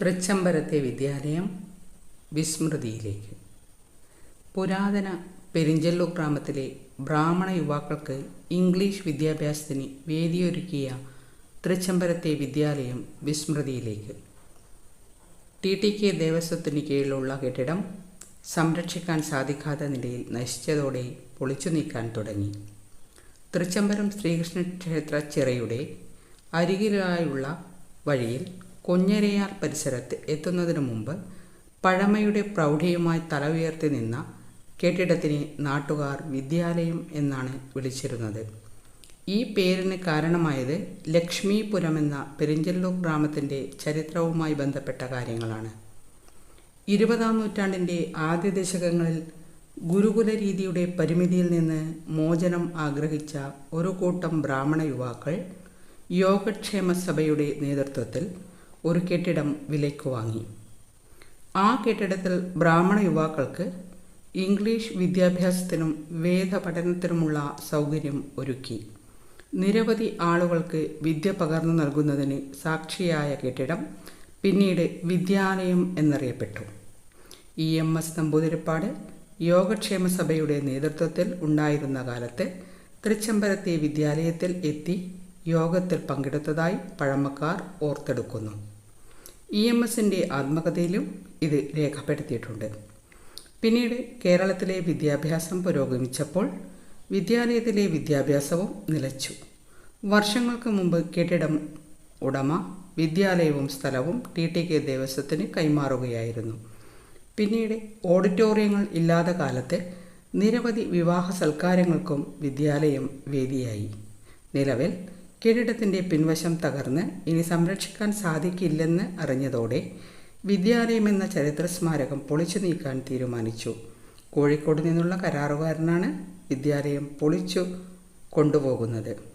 തൃച്ചംബരത്തെ വിദ്യാലയം വിസ്മൃതിയിലേക്ക്. പുരാതന പെരിഞ്ചല്ലൂർ ഗ്രാമത്തിലെ ബ്രാഹ്മണ യുവാക്കൾക്ക് ഇംഗ്ലീഷ് വിദ്യാഭ്യാസത്തിന് വേദിയൊരുക്കിയ തൃച്ചംബരത്തെ വിദ്യാലയം വിസ്മൃതിയിലേക്ക്. ടി ടി കെ ദേവസ്വത്തിന് കീഴിലുള്ള കെട്ടിടം സംരക്ഷിക്കാൻ സാധിക്കാത്ത നിലയിൽ നശിച്ചതോടെ പൊളിച്ചു നീക്കാൻ തുടങ്ങി. തൃച്ചംബരം ശ്രീകൃഷ്ണ ക്ഷേത്ര ചിറയുടെ അരികിലായുള്ള വഴിയിൽ കൊഞ്ഞരയാർ പരിസരത്ത് എത്തുന്നതിനു മുമ്പ് പഴമയുടെ പ്രൗഢിയുമായി തല ഉയർത്തി നിന്ന കെട്ടിടത്തിനെ നാട്ടുകാർ വിദ്യാലയം എന്നാണ് വിളിച്ചിരുന്നത്. ഈ പേരിന് കാരണമായത് ലക്ഷ്മീപുരം എന്ന പെരിഞ്ചല്ലൂർ ഗ്രാമത്തിന്റെ ചരിത്രവുമായി ബന്ധപ്പെട്ട കാര്യങ്ങളാണ്. ഇരുപതാം നൂറ്റാണ്ടിന്റെ ആദ്യ ദശകങ്ങളിൽ ഗുരുകുല രീതിയുടെ പരിമിതിയിൽ നിന്ന് മോചനം ആഗ്രഹിച്ച ഒരു കൂട്ടം ബ്രാഹ്മണ യുവാക്കൾ യോഗക്ഷേമ സഭയുടെ നേതൃത്വത്തിൽ ഒരു കെട്ടിടം വിലയ്ക്ക് വാങ്ങി. ആ കെട്ടിടത്തിൽ ബ്രാഹ്മണ യുവാക്കൾക്ക് ഇംഗ്ലീഷ് വിദ്യാഭ്യാസത്തിനും വേദ പഠനത്തിനുമുള്ള സൗകര്യം ഒരുക്കി. നിരവധി ആളുകൾക്ക് വിദ്യ പകർന്നു നൽകുന്നതിന് സാക്ഷിയായ കെട്ടിടം പിന്നീട് വിദ്യാലയം എന്നറിയപ്പെട്ടു. E M S Namboodiripad Yogakshema സഭയുടെ നേതൃത്വത്തിൽ ഉണ്ടായിരുന്ന കാലത്ത് തൃച്ചംബരത്തെ വിദ്യാലയത്തിൽ എത്തി യോഗത്തിൽ പങ്കെടുത്തതായി പഴമക്കാർ ഓർത്തെടുക്കുന്നു. ഇ എം എസിന്റെ ആത്മകഥയിലും ഇത് രേഖപ്പെടുത്തിയിട്ടുണ്ട്. പിന്നീട് കേരളത്തിലെ വിദ്യാഭ്യാസം പുരോഗമിച്ചപ്പോൾ വിദ്യാലയത്തിലെ വിദ്യാഭ്യാസവും നിലച്ചു. വർഷങ്ങൾക്ക് മുമ്പ് കെട്ടിടം ഉടമ വിദ്യാലയവും സ്ഥലവും ടി ടി കെ ദേവസ്വത്തിന് കൈമാറുകയായിരുന്നു. പിന്നീട് ഓഡിറ്റോറിയങ്ങൾ ഇല്ലാത്ത കാലത്ത് നിരവധി വിവാഹ സൽക്കാരങ്ങൾക്കും വിദ്യാലയം വേദിയായി. നിലവിൽ കെട്ടിടത്തിന്റെ പിൻവശം തകർന്ന് ഇനി സംരക്ഷിക്കാൻ സാധിക്കില്ലെന്ന് അറിഞ്ഞതോടെ വിദ്യാലയം എന്ന ചരിത്ര സ്മാരകം പൊളിച്ചു നീക്കാൻ തീരുമാനിച്ചു. കോഴിക്കോട് നിന്നുള്ള കരാറുകാരനാണ് വിദ്യാലയം പൊളിച്ചു കൊണ്ടുപോകുന്നത്.